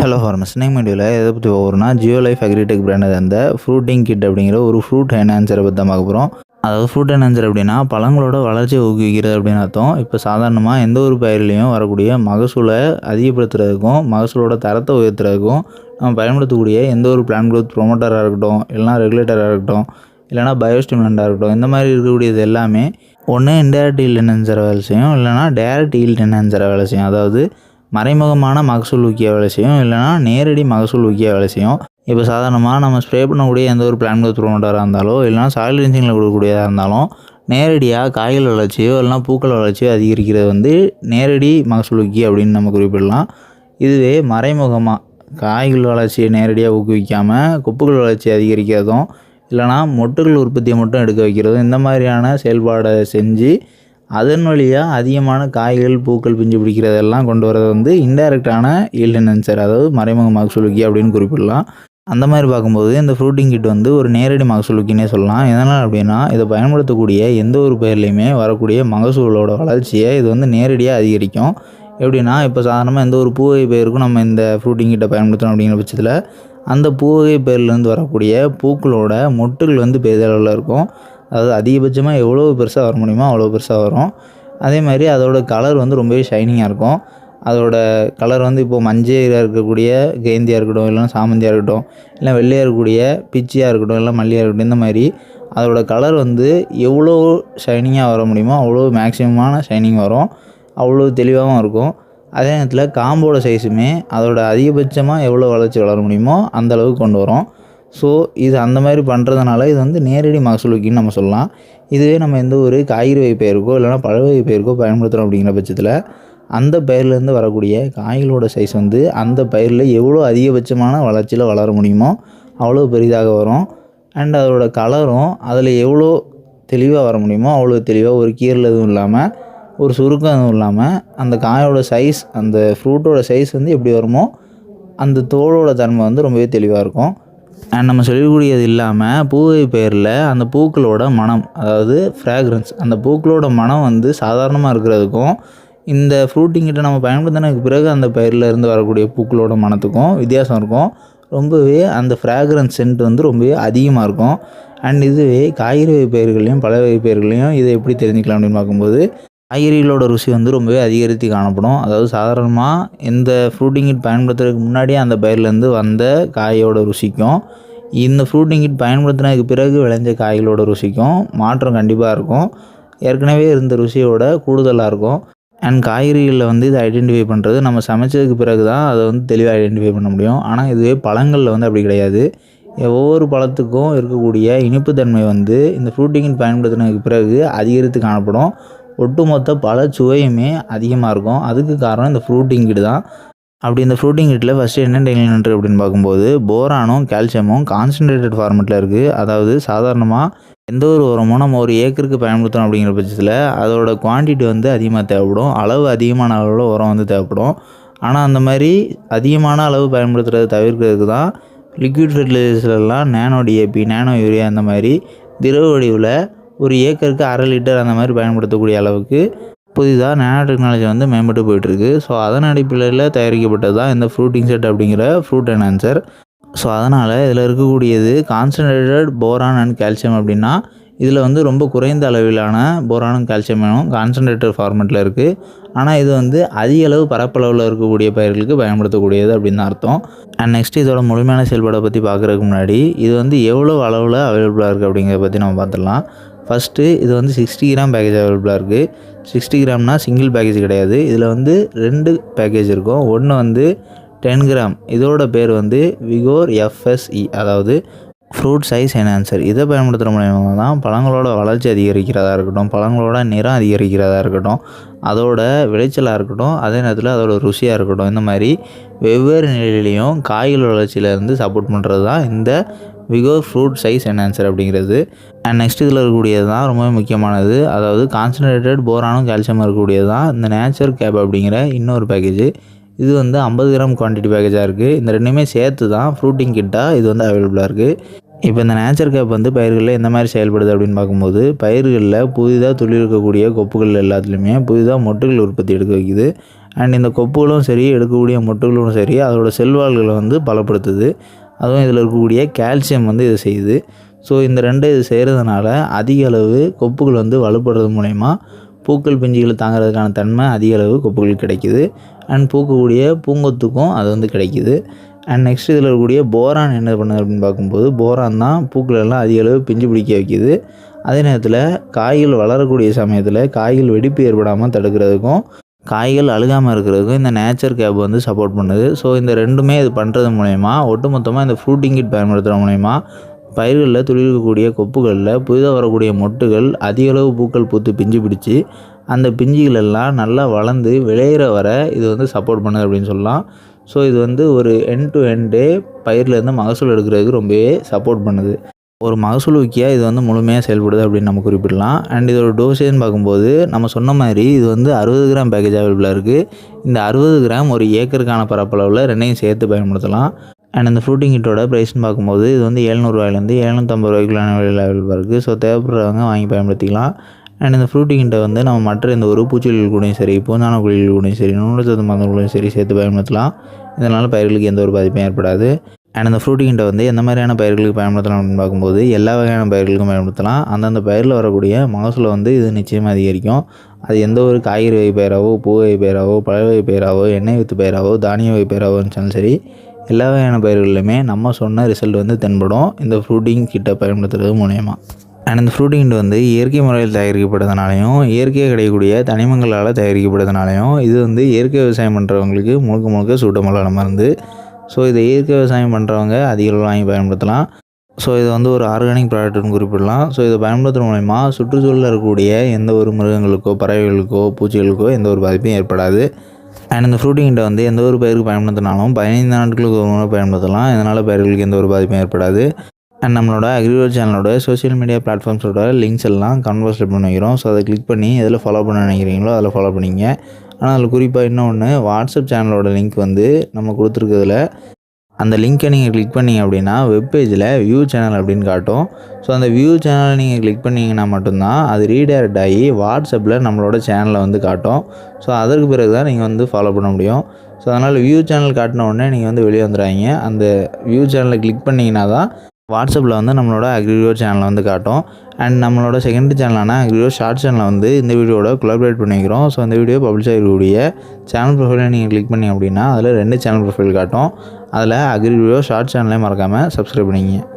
Hello ஃபார்மஸ் name வீடியோவில் எதை பற்றி போகிறோம்னா ஜியோ லைஃப் அக்ரிடெக் பிராண்டை தந்த ஃப்ரூட்டிங் கிட் அப்படிங்கிற ஒரு ஃப்ரூட் என்ஹான்சரை பற்றி தான் பார்க்க போகிறோம் அதாவது ஃப்ரூட் என்ஹான்சர் அப்படின்னா பழங்களோட வளர்ச்சியை ஊக்குவிக்கிறது அப்படின்னு அர்த்தம். இப்போ சாதாரணமாக எந்த ஒரு பயிரிலையும் வரக்கூடிய மகசூலை அதிகப்படுத்துறதுக்கும் மகசூலோட தரத்தை உயர்த்துறதுக்கும் நம்ம பயன்படுத்தக்கூடிய எந்த ஒரு பிளான் குரோத் ப்ரொமோட்டராக இருக்கட்டும் இல்லைனா ரெகுலேட்டராக இருக்கட்டும் இல்லைனா பயோஸ்டிமுலண்ட்டாக இருக்கட்டும் இந்த மாதிரி இருக்கக்கூடியது எல்லாமே ஒன்று இன்டைரக்ட் ஈல்ட் என்ஹான்சரை வேலை செய்யும். இல்லைனா டைரக்ட் ஈல்ட் என்ஹான்சரை வேலை செய்யும். அதாவது மறைமுகமான மகசூல் ஊக்கிய வேலை செய்யும். இல்லைனா நேரடி மகசூல் ஊக்கிய வேலை செய்யும். இப்போ சாதாரணமாக நம்ம ஸ்ப்ரே பண்ணக்கூடிய எந்த ஒரு பிளான் growth ப்ரொமோட்டராக இருந்தாலோ இல்லைனா சாயில் இன்ஜினில் கொடுக்கக்கூடியதாக இருந்தாலும் நேரடியாக காய்கள் வளர்ச்சியோ இல்லைனா பூக்கள் வளர்ச்சியோ அதிகரிக்கிறது வந்து நேரடி மகசூல் ஊக்கி அப்படின்னு நம்ம குறிப்பிடலாம். இதுவே மறைமுகமாக காய்கள் வளர்ச்சியை நேரடியாக ஊக்குவிக்காமல் கொப்புகள் வளர்ச்சி அதிகரிக்கிறதும் இல்லைனா மொட்டுகள் உற்பத்தியை மட்டும் எடுக்க வைக்கிறதும் இந்த மாதிரியான செயல்பாடை செஞ்சு அதன் வழியாக அதிகமான காய்கள் பூக்கள் பிஞ்சு பிடிக்கிறதெல்லாம் கொண்டு வரது வந்து இன்டைரக்டான ஈல்ட் அதாவது மறைமுக மகசூலுக்கி அப்படின்னு குறிப்பிடலாம். அந்த மாதிரி பார்க்கும்போது இந்த ஃப்ரூட்டிங் கிட் வந்து ஒரு நேரடி மகசூலுக்கினே சொல்லலாம். எதனால் அப்படின்னா இதை பயன்படுத்தக்கூடிய எந்த ஒரு பயிர்லையுமே வரக்கூடிய மகசூலோட வளர்ச்சியை இது வந்து நேரடியாக அதிகரிக்கும். எப்படின்னா இப்போ சாதாரணமாக எந்த ஒரு பூவகை பயிருக்கும் நம்ம இந்த ஃப்ரூட்டிங் கிட்ட பயன்படுத்தணும் அப்படிங்கிற பட்சத்தில் அந்த பூவகை பயிர்லேருந்து வரக்கூடிய பூக்களோட மொட்டுகள் வந்து பெரிதளவில் இருக்கும். அதாவது அதிகபட்சமாக எவ்வளோ பெருசாக வர முடியுமோ அவ்வளோ பெருசாக வரும். அதே மாதிரி அதோட கலர் வந்து ரொம்பவே ஷைனிங்காக இருக்கும். அதோட கலர் வந்து இப்போது மஞ்சள் இருக்கக்கூடிய கேந்தியாக இருக்கட்டும் இல்லைனா சாமந்தியாக இருக்கட்டும் இல்லை வெள்ளையாக இருக்கக்கூடிய பிச்சியாக இருக்கட்டும் இல்லை மல்லியாக இருக்கட்டும் இந்த மாதிரி அதோட கலர் வந்து எவ்வளோ ஷைனிங்காக வர முடியுமோ அவ்வளோ மேக்ஸிமமான ஷைனிங் வரும். அவ்வளோ தெளிவாகவும் இருக்கும். அதே நேரத்தில் காம்போட சைஸுமே அதோட அதிகபட்சமாக எவ்வளோ வளர்ச்சி வளர முடியுமோ அந்த அளவுக்கு கொண்டு வரும். ஸோ இது அந்த மாதிரி பண்ணுறதுனால இது வந்து நேரடி மகசூலுக்கின்னு நம்ம சொல்லலாம். இதுவே நம்ம எந்த ஒரு காய்கறி வகை பயிருக்கோ இல்லைனா பழ வகை பயிருக்கோ பயன்படுத்துகிறோம் அப்படிங்கிற பட்சத்தில் அந்த பயிர்லேருந்து வரக்கூடிய காய்களோட சைஸ் வந்து அந்த பயிரில் எவ்வளோ அதிகபட்சமான வளர்ச்சியில் வளர முடியுமோ அவ்வளோ பெரிதாக வரும். அண்ட் அதோட கலரும் அதில் எவ்வளோ தெளிவாக வர முடியுமோ அவ்வளோ தெளிவாக ஒரு கீரல் எதுவும் இல்லாமல் ஒரு சுருக்கம் எதுவும் இல்லாமல் அந்த காயோட சைஸ் அந்த ஃப்ரூட்டோட சைஸ் வந்து எப்படி வருமோ அந்த தோலோட தன்மை வந்து ரொம்பவே தெளிவாக இருக்கும். நம்ம சொல்லக்கூடியது இல்லாமல் பூவை பெயரில் அந்த பூக்களோட மனம் அதாவது ஃப்ராக்ரன்ஸ் அந்த பூக்களோட மனம் வந்து சாதாரணமாக இருக்கிறதுக்கும் இந்த ஃப்ரூட்டிங்கிட்ட நம்ம பயன்படுத்தினதுக்கு பிறகு அந்த பயிரில் இருந்து வரக்கூடிய பூக்களோட மனத்துக்கும் வித்தியாசம் இருக்கும். ரொம்பவே அந்த ஃப்ராக்ரன்ஸ் சென்ட் வந்து ரொம்பவே அதிகமாக இருக்கும். அண்ட் இதுவே காய்கறி வகை பயிர்களையும் பழ வகை பயிர்களையும் இதை எப்படி தெரிஞ்சுக்கலாம் அப்படின்னு பார்க்கும்போது காய்கறிகளோட ருசி வந்து ரொம்பவே அதிகரித்து காணப்படும். அதாவது சாதாரணமாக இந்த ஃப்ரூட்டிங் கிட் பயன்படுத்துறதுக்கு முன்னாடியே அந்த பயிர்லேருந்து வந்த காயோட ருசிக்கும் இந்த ஃப்ரூட்டிங் கிட் பயன்படுத்தினதுக்கு பிறகு விளைஞ்ச காய்களோட ருசிக்கும் மாற்றம் கண்டிப்பாக இருக்கும். ஏற்கனவே இருந்த ருசியோட கூடுதலாக இருக்கும். அண்ட் காய்கறிகளில் வந்து இதை ஐடென்டிஃபை பண்ணுறது நம்ம சமைச்சதுக்கு பிறகு தான் அதை வந்து தெளிவாக ஐடென்டிஃபை பண்ண முடியும். ஆனால் இதுவே பழங்களில் வந்து அப்படி கிடையாது. ஒவ்வொரு பழத்துக்கும் இருக்கக்கூடிய இனிப்புத்தன்மை வந்து இந்த ஃப்ரூட்டிங் பயன்படுத்தினதுக்கு பிறகு அதிகரித்து காணப்படும். ஒட்டுமொத்த பல சுவையுமே அதிகமாக இருக்கும். அதுக்கு காரணம் இந்த ஃப்ரூட்டிங் கிட் தான். அப்படி இந்த ஃப்ரூட்டிங் கிட்டில் ஃபஸ்ட்டு என்ன டெக்னிக் அப்படின்னு பார்க்கும்போது போரானும் கால்சியமும் கான்சன்ட்ரேட்டட் ஃபார்மெட்டில் இருக்குது அதாவது சாதாரணமாக எந்த ஒரு உரமும் நம்ம ஒரு ஏக்கருக்கு பயன்படுத்தணும் அப்படிங்கிற பட்சத்தில் அதோட குவான்டிட்டி வந்து அதிகமாக தேவைப்படும். அளவு அதிகமான அளவில் உரம் வந்து தேவைப்படும். ஆனால் அந்த மாதிரி அதிகமான அளவு பயன்படுத்துறதை தவிர்க்கிறதுக்கு தான் லிக்விட் ஃபெர்டிலைசர்லாம் நேனோ டிஏபி நேனோ யூரியா அந்த மாதிரி திரவ வடிவில் ஒரு ஏக்கருக்கு அரை லிட்டர் அந்த மாதிரி பயன்படுத்தக்கூடிய அளவுக்கு புதிதாக நேனோ டெக்னாலஜி வந்து மேம்பட்டு போயிட்டுருக்கு. ஸோ அதன் அடிப்படையில் தயாரிக்கப்பட்டது தான் இந்த ஃப்ரூட்டிங் செட் அப்படிங்கிற ஃப்ரூட் என்ஹான்சர். ஸோ அதனால் இதில் இருக்கக்கூடியது கான்சன்ட்ரேட்டட் போரான் அண்ட் கால்சியம் அப்படின்னா இதில் வந்து ரொம்ப குறைந்த அளவிலான போரானும் கால்சியமும் கான்சன்ட்ரேட்டட் ஃபார்மெட்டில் இருக்குது ஆனால் இது வந்து அதிக அளவு பரப்பளவில் இருக்கக்கூடிய பயிர்களுக்கு பயன்படுத்தக்கூடியது அப்படின்னு அர்த்தம். அண்ட் நெக்ஸ்ட் இதோட முழுமையான செயல்பாடை பற்றி பார்க்குறதுக்கு முன்னாடி இது வந்து எவ்வளோ அளவில் அவைலபிளாக இருக்குது அப்படிங்கிறத பற்றி நம்ம பார்த்துடலாம். ஃபஸ்ட்டு இது வந்து சிக்ஸ்டி கிராம் பேக்கேஜ் அவைலபிளாக இருக்குது சிக்ஸ்டி கிராம்னால் சிங்கிள் பேக்கேஜ் கிடையாது. இதில் வந்து ரெண்டு பேக்கேஜ் இருக்கும். ஒன்று வந்து டென் கிராம் இதோட பேர் வந்து விகோர் எஃப்எஸ்இ அதாவது ஃப்ரூட் சைஸ் என்ஹான்சர் இதை பயன்படுத்துகிற மூலயமா தான் பழங்களோட வளர்ச்சி அதிகரிக்கிறதா இருக்கட்டும் பழங்களோட நிறம் அதிகரிக்கிறதா இருக்கட்டும் அதோட விளைச்சலாக இருக்கட்டும் அதே நேரத்தில் அதோட ருசியாக இருக்கட்டும். இந்த மாதிரி வெவ்வேறு நிலையிலையும் காய்கள் வளர்ச்சியிலேருந்து சப்போர்ட் பண்ணுறது தான் இந்த விகோர் ஃப்ரூட் சைஸ் என்ஹான்சர் அப்படிங்கிறது. அண்ட் நெக்ஸ்ட் இதில் இருக்கக்கூடியது தான் ரொம்பவே முக்கியமானது. அதாவது கான்சன்ட்ரேட்டட் போரானும் கால்சியம் இருக்கக்கூடியது தான் இந்த நேச்சர் கேப் அப்படிங்கிற இன்னொரு பேக்கேஜ் இது வந்து ஐம்பது கிராம் குவான்டிட்டி பேக்கேஜாக இருக்குது இந்த ரெண்டுமே சேர்த்து தான் ஃப்ரூட்டிங் கிட்டாக இது வந்து அவைலபிளாக இருக்குது இப்போ இந்த நேச்சர் கேப் வந்து பயிர்களில் எந்த மாதிரி செயல்படுது அப்படின்னு பார்க்கும்போது பயிர்களில் புதிதாக துளி இருக்கக்கூடிய கொப்புகள் எல்லாத்துலேயுமே புதிதாக மொட்டுகள் உற்பத்தி எடுக்க வைக்குது. அண்ட் இந்த கொப்புகளும் சரி எடுக்கக்கூடிய மொட்டுகளும் சரி அதோட செல்வாள்களை வந்து பலப்படுத்துது. அதுவும் இதில் இருக்கக்கூடிய கால்சியம் வந்து இது செய்யுது. ஸோ இந்த ரெண்டு இது செய்கிறதுனால அதிக அளவு கொப்புகள் வந்து வலுப்படுறது மூலயமா பூக்கள் பிஞ்சுகளை தாங்கிறதுக்கான தன்மை அதிக அளவு கொப்புகள் கிடைக்குது. அண்ட் பூக்கக்கூடிய பூங்கொத்துக்கும் அது வந்து கிடைக்குது. அண்ட் நெக்ஸ்ட் இதில் இருக்கக்கூடிய போரான் என்ன பண்ணுது அப்படின்னு பார்க்கும்போது போரான் தான் பூக்களெல்லாம் அதிக அளவு பிஞ்சு பிடிக்க வைக்கிது. அதே நேரத்தில் காய்கள் வளரக்கூடிய சமயத்தில் காய்கள் வெடிப்பு ஏற்படாமல் தடுக்கிறதுக்கும் காய்கள் அழுகாமல் இருக்கிறதுக்கும் இந்த நேச்சர் கேப் வந்து சப்போர்ட் பண்ணுது. ஸோ இந்த ரெண்டுமே இது பண்ணுறது மூலயமா ஒட்டுமொத்தமாக இந்த ஃப்ரூட்டிங் கிட் பயன்படுத்துகிற மூலயமா பயிர்களில் துளிர்க்கக்கூடிய கொப்புகளில் புதிதாக வரக்கூடிய மொட்டுகள் அதிகளவு பூக்கள் பூத்து பிஞ்சு பிடிச்சி அந்த பிஞ்சுகளெல்லாம் நல்லா வளர்ந்து விளையிற வர இது வந்து சப்போர்ட் பண்ணுது அப்படின்னு சொல்லலாம். ஸோ இது வந்து ஒரு எண்ட் டு எண்டே பயிர்லேருந்து மகசூல் எடுக்கிறதுக்கு ரொம்பவே சப்போர்ட் பண்ணுது. ஒரு மகசூல் ஊக்கியாக இது வந்து முழுமையாக செயல்படுது அப்படின்னு நம்ம குறிப்பிடலாம். அண்ட் இதோட டோசேஜ்னு பார்க்கும்போது நம்ம சொன்ன மாதிரி இது வந்து அறுபது கிராம் பேக்கேஜ் அவைலபிளாக இருக்குது இந்த அறுபது கிராம் ஒரு ஏக்கருக்கான பரப்பளவில் ரெண்டையும் சேர்த்து பயன்படுத்தலாம். அண்ட் இந்த ஃப்ரூட்டிங் கிட்டோட ப்ரைஸ்னு பார்க்கும்போது இது வந்து எழுநூறுவாயிலேருந்து எழுநூற்றம்பது ரூபாய்க்குள்ளான விலையில் அவைலபிளாக இருக்குது ஸோ தேவைப்படுறவங்க வாங்கி பயன்படுத்திக்கலாம். அண்ட் இந்த ஃப்ரூட்டிங் கிட்ட வந்து நம்ம மற்ற இந்த ஒரு பூச்சிகள் கூடயும் சரி பூந்தான குழிகள் கூடயும் சரி நூலச்சத்து மருந்துகளையும் சரி சேர்த்து பயன்படுத்தலாம். இதனால் பயிர்களுக்கு எந்த ஒரு பாதிப்பும் ஏற்படாது. அண்ட் இந்த ஃப்ரூட்டிங்கிட்ட வந்து எந்த மாதிரியான பயிர்களுக்கு பயன்படுத்தலாம் அப்படின்னு பார்க்கும்போது எல்லா வகையான பயிர்களுக்கும் பயன்படுத்தலாம். அந்தந்த பயிரில் வரக்கூடிய மகசூலை வந்து இது நிச்சயமாக அதிகரிக்கும். அது எந்த ஒரு காய்கறி வகை பயிராகவோ பூ வகை பயிராகவோ பழ வகை எண்ணெய் வித்து பயிராகவோ தானிய வகை பயிராவோ சரி எல்லா வகையான பயிர்கள்லையுமே நம்ம சொன்ன ரிசல்ட் வந்து தென்படும். இந்த ஃப்ரூட்டிங் கிட்ட பயன்படுத்துறது மூலயமா. அண்ட் இந்த ஃப்ரூட்டிங் வந்து இயற்கை முறையில் தயாரிக்கப்படுறதுனாலையும் இயற்கையாக கிடைக்கக்கூடிய தனிமங்களால் தயாரிக்கப்படுறதுனாலையும் இது வந்து இயற்கை விவசாயம் பண்ணுறவங்களுக்கு முழுக்க முழுக்க சூட்டமலான மருந்து. ஸோ இதை இயற்கை விவசாயம் பண்ணுறவங்க அதிக அளவு வாங்கி பயன்படுத்தலாம். ஸோ இது வந்து ஒரு ஆர்கானிக் ப்ராடக்ட்னு குறிப்பிடலாம். ஸோ இதை பயன்படுத்துகிற மூலயமா சுற்றுச்சூழலில் இருக்கக்கூடிய எந்த ஒரு மிருகங்களுக்கோ பறவைகளுக்கோ பூச்சிகளுக்கோ எந்த ஒரு பாதிப்பும் ஏற்படாது. அண்ட் இந்த ஃப்ரூட்டிங்கிட்ட வந்து எந்த ஒரு பயிருக்கு பயன்படுத்தினாலும் பதினைந்து நாட்களுக்கு ஒரு முறை பயன்படுத்தலாம். இதனால் பயிர்களுக்கு எந்த ஒரு பாதிப்பும் ஏற்படாது. அண்ட் நம்மளோட அக்ரிகல்ச்சர் சேனலோட சோஷியல் மீடியா பிளாட்ஃபார்ம்ஸோட லிங்க்ஸ் எல்லாம் கன்வர்ஸில் பண்ணி வைக்கிறோம். ஸோ அதை கிளிக் பண்ணி எதில் ஃபாலோ பண்ண நினைக்கிறீங்களோ அதில் ஃபாலோ பண்ணிங்க ஆனால் அதில் குறிப்பாக என்ன ஒன்று வாட்ஸ்அப் சேனலோட லிங்க் வந்து நம்ம கொடுத்துருக்கிறதுல அந்த லிங்க்கை நீங்கள் கிளிக் பண்ணீங்க அப்படின்னா வெப்பேஜில் வியூ சேனல் அப்படின்னு காட்டும். ஸோ அந்த வியூ சேனலை நீங்கள் கிளிக் பண்ணிங்கன்னா மட்டும்தான் அது ரீடைரக்ட் ஆகி வாட்ஸ்அப்பில் நம்மளோட சேனலை வந்து காட்டும். ஸோ அதற்கு பிறகு தான் நீங்கள் வந்து ஃபாலோ பண்ண முடியும். ஸோ அதனால் வியூ சேனல் காட்டின உடனே நீங்கள் வந்து வெளியே வந்துடுறாங்க அந்த வியூ சேனலை கிளிக் பண்ணிங்கன்னா தான் வாட்ஸ்அப்பில் வந்து நம்மளோட அக்ரிவியோ சேனலை வந்து காட்டும். அண்ட் நம்மளோட செகண்ட் சேனலான அக்ரிவியோ ஷார்ட் சேனலை வந்து இந்த வீடியோட கொலாபரேட் பண்ணிக்கிறோம். ஸோ இந்த வீடியோ பப்ளிஷ் ஆகிருக்கக்கூடிய சேனல் ப்ரொஃபைலை நீங்கள் கிளிக் பண்ணி அப்படின்னா அதில் ரெண்டு சேனல் ப்ரொஃபைல் காட்டும். அதில் அக்ரிவியோ ஷார்ட் சேனலே மறக்காமல் சப்ஸ்கிரைப் பண்ணிங்க